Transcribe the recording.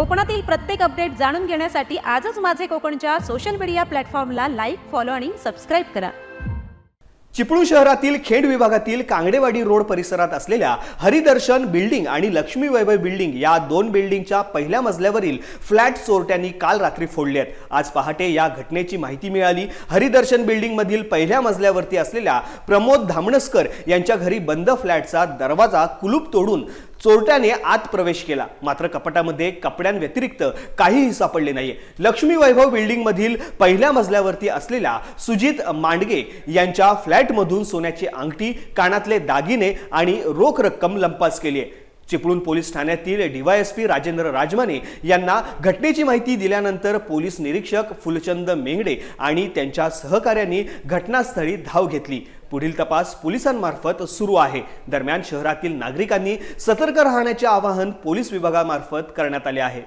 कोकणातील प्रत्येक अपडेट जाणून घेण्यासाठी आजच माझे कोकणच्या सोशल मीडिया प्लॅटफॉर्मला लाईक फॉलो आणि सबस्क्राईब करा. चिपळूण शहरातील खेड विभागातील कांगडेवाडी रोड परिसरात असलेल्या हरिदर्शन बिल्डिंग आणि लक्ष्मी वैभव बिल्डिंग या दोन बिल्डिंगच्या पहिल्या मजल्यावरील फ्लॅट चोरट्यांनी काल रात्री फोडले आहेत. आज पहाटे या घटनेची माहिती मिळाली. हरिदर्शन बिल्डिंगमधील पहिल्या मजल्यावरती असलेल्या प्रमोद धामणसकर यांच्या घरी बंद फ्लॅटचा दरवाजा कुलूप तोडून चोरट्याने आत प्रवेश केला. मात्र कपाटामध्ये कपड्यांव्यतिरिक्त काहीही सापडले नाहीये. लक्ष्मी वैभव बिल्डिंग मधील पहिल्या मजल्यावरती असलेल्या सुजित मांडगे यांच्या फ्लॅटमधून सोन्याची अंगठी कानातले दागिने आणि रोख रक्कम लंपास केली आहे. चिपळूण पोलीस ठाण्यातील डीवायएसपी राजेंद्र राजमाने यांना घटनेची माहिती दिल्यानंतर पोलीस निरीक्षक फुलचंद मेंगडे आणि त्यांच्या सहकाऱ्यांनी घटनास्थळी धाव घेतली. पुढील तपास पोलिसांमार्फत सुरू आहे. दरम्यान शहरातील नागरिकांनी सतर्क राहण्याचे आवाहन पोलीस विभागामार्फत करण्यात आले आहे.